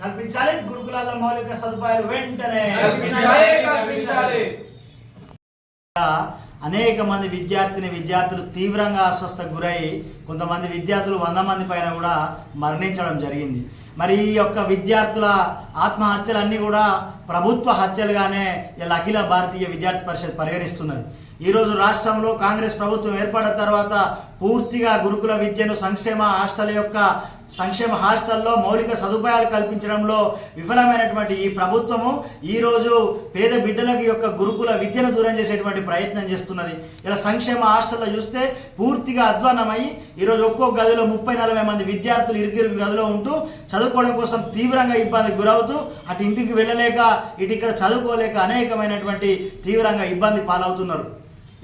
కల్పించాలి గురుకులాల మౌలిక సదుపాయాలు వెంటనే. కల్పించాలి కల్పించాలి. అనేక మంది విద్యార్థిని విద్యార్థులు తీవ్రంగా అస్వస్థకు గురై కొంతమంది విద్యార్థులు వంద మంది పైన కూడా మరణించడం జరిగింది. మరి ఈ యొక్క విద్యార్థుల ఆత్మహత్యలన్నీ కూడా ప్రభుత్వ హత్యలుగానే ఇలా అఖిల భారతీయ విద్యార్థి పరిషత్ పరిగణిస్తున్నది. ఈరోజు రాష్ట్రంలో కాంగ్రెస్ ప్రభుత్వం ఏర్పడిన తర్వాత పూర్తిగా గురుకుల విద్యను సంక్షేమ హాస్టల్ యొక్క సంక్షేమ హాస్టల్లో మౌలిక సదుపాయాలు కల్పించడంలో విఫలమైనటువంటి ఈ ప్రభుత్వము ఈరోజు పేద బిడ్డలకు యొక్క గురుకుల విద్యను దూరం చేసేటువంటి ప్రయత్నం చేస్తున్నది. ఇలా సంక్షేమ హాస్టల్లో చూస్తే పూర్తిగా అధ్వానమై ఈరోజు ఒక్కో గదిలో ముప్పై నలభై మంది విద్యార్థులు ఇరుగిరు గదిలో ఉంటూ చదువుకోవడం కోసం తీవ్రంగా ఇబ్బందికి గురవుతూ అటు ఇంటికి వెళ్ళలేక ఇటు ఇక్కడ చదువుకోలేక అనేకమైనటువంటి తీవ్రంగా ఇబ్బంది పాలవుతున్నారు.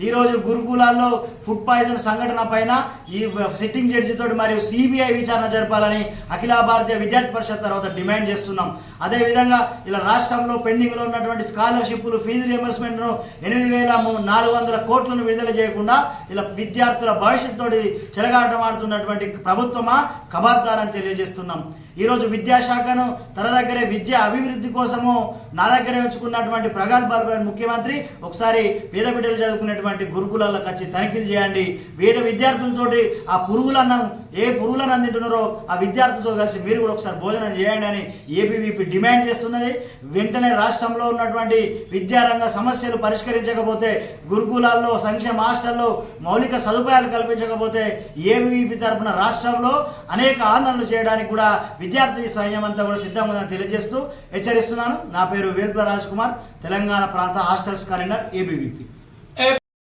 ఈరోజు గురుకులాల్లో ఫుడ్ పాయిజన్ సంఘటన పైన ఈ సిట్టింగ్ జడ్జితో మరియు సిబిఐ విచారణ జరపాలని అఖిల భారతీయ విద్యార్థి పరిషత్ తర్వాత డిమాండ్ చేస్తున్నాం. అదేవిధంగా ఇలా రాష్ట్రంలో పెండింగ్లో ఉన్నటువంటి స్కాలర్షిప్లు ఫీజు రియంబర్స్మెంట్ను ఎనిమిది వేల నాలుగు వందల కోట్లను విడుదల చేయకుండా ఇలా విద్యార్థుల భవిష్యత్తుతోటి చెలగాటం ఆడుతున్నటువంటి ప్రభుత్వమా? కబార్దారని తెలియజేస్తున్నాం. ఈరోజు విద్యాశాఖను తన దగ్గరే విద్య అభివృద్ధి కోసము నా దగ్గరే ఉంచుకున్నటువంటి ప్రగల్భాలపై ముఖ్యమంత్రి. ఒకసారి పేద బిడ్డలు చదువుకునేటువంటి గురుకులాలకు వచ్చి తనిఖీలు చేయండి. వేద విద్యార్థులతోటి ఆ పురుగులన్నం ఏ పురుగులను అందింటున్నారో ఆ విద్యార్థులతో కలిసి మీరు కూడా ఒకసారి భోజనం చేయండి అని ఏబీవీపీ డిమాండ్ చేస్తున్నది. వెంటనే రాష్ట్రంలో ఉన్నటువంటి విద్యారంగ సమస్యలు పరిష్కరించకపోతే గురుకులాల్లో సంక్షేమ హాస్టల్లో మౌలిక సదుపాయాలు కల్పించకపోతే ఏబీవీపీ తరపున రాష్ట్రంలో అనేక ఆందోళనలు చేయడానికి కూడా విద్యార్థి సైన్యం అంతా కూడా సిద్ధంగా ఉందని తెలియజేస్తూ హెచ్చరిస్తున్నాను. నా పేరు వేల్పుల రాజ్ కుమార్ తెలంగాణ ప్రాంత హాస్టల్స్ కన్వీనర్ ఏబీవీపీ